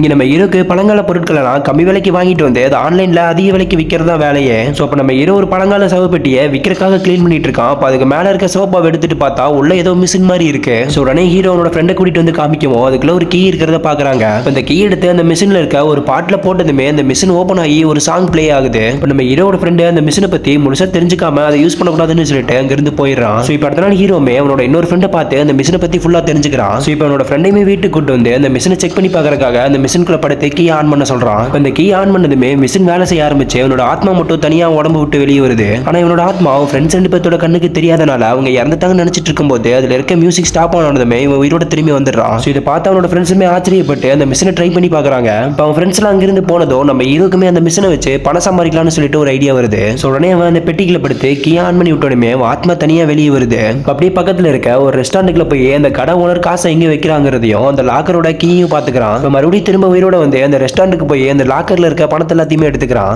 இங்கே நம்ம இருக்கு பழங்கால பொருட்களெல்லாம் கம்மி விலைக்கு வாங்கிட்டு வந்து அது ஆன்லைனில் அதிக விலைக்கு விற்கிறது தான் வேலையே. ஸோ இப்போ நம்ம இரு ஒரு பழங்கால சவப்பெட்டியை விற்கிறக்காக க்ளீன் பண்ணிட்டு இருக்கான். அப்போ அதுக்கு மேலே இருக்க சோப்பாவை எடுத்துட்டு பார்த்தா உள்ள ஏதோ மிஷின் மாதிரி இருக்கு. ஸோ உடனே ஹீரோனோட ஃப்ரெண்டை கூட்டிட்டு வந்து காமிக்கவும் அதுக்குள்ள ஒரு கீ இருக்கிறத பார்க்குறாங்க. இப்போ அந்த கீ எடுத்து அந்த மிஷினில் இருக்க ஒரு பாட்டில் போட்டதுமே அந்த மிஷின் ஓப்பன் ஆகி ஒரு சாங் ப்ளே ஆகுது. இப்போ நம்ம ஹீரோட ஃப்ரெண்டு அந்த மிஷினை பற்றி முழுசாக தெரிஞ்சுக்காம அதை யூஸ் பண்ணக்கூடாதுன்னு சொல்லிட்டு அங்கிருந்து போயிடுறான். ஸோ இப்போ அடுத்த நாள் ஹீரோமே அவனோட இன்னொரு ஃப்ரெண்டை பார்த்து அந்த மிஷினை பற்றி ஃபுல்லாக தெரிஞ்சுக்கிறான். ஸோ இப்போ அவனோட ஃப்ரெண்டையுமே வீட்டுக்கு கூட்டு வந்து அந்த மிஷினை செக் பண்ணி பார்க்கறக்காக அந்த மிஷின்குள்ள படுத்து கீ ஆன் பண்ண சொல்றான். இப்போ இந்த கீ ஆன் பண்ணதுமே மிஷின் வேலை செய்ய ஆரம்பிச்சு அவனோட ஆத்மா மட்டும் தனியா உடம்பு விட்டு வெளியே வருது. ஆனா இவனோட ஆத்மா அவன் ஃப்ரெண்ட்ஸ் ரெண்டு பேர்த்தோட கண்ணுக்கு தெரியாதனால அவங்க இறந்துட்டாங்கன்னு நினைச்சிட்டு இருக்கும்போது அதுல இருக்க மியூசிக் ஸ்டாப் ஆனதுமே இவன் உயிரோட திரும்பி வந்துடுறான். ஸோ இதை பார்த்து அவனோட ஃப்ரெண்ட்ஸுமே ஆச்சரியப்பட்டு அந்த மிஷினை ட்ரை பண்ணி பார்க்குறாங்க. இப்போ அவன் ஃப்ரெண்ட்ஸ் எல்லாம் அங்கிருந்து போனதும் நம்ம இதுக்குமே அந்த மிஷினை வச்சு பணம் சம்பாதிக்கலாம்னு சொல்லிட்டு ஒரு ஐடியா வருது. ஸோ உடனே அவன் அந்த பெட்டிக்குள்ள படுத்து கீ ஆன் பண்ணி விட்டோடனே அவன் ஆத்மா தனியா வெளியே வருது. அப்படியே பக்கத்துல இருக்க ஒரு ரெஸ்டாரண்ட்டுக்குள்ள போய் அந்த கடை ஓனர் காசை எங்க வைக்கிறாங்கிறதையும் அந்த லாக்கரோட கீயும் பாத்துக்கிறான் மறுபடியும் மறுபடியும் திரும்ப உயிரோட வந்து அந்த ரெஸ்டாரண்ட்டுக்கு போய் அந்த லாக்கர்ல இருக்க பணத்தை எல்லாத்தையுமே எடுத்துக்கிறான்.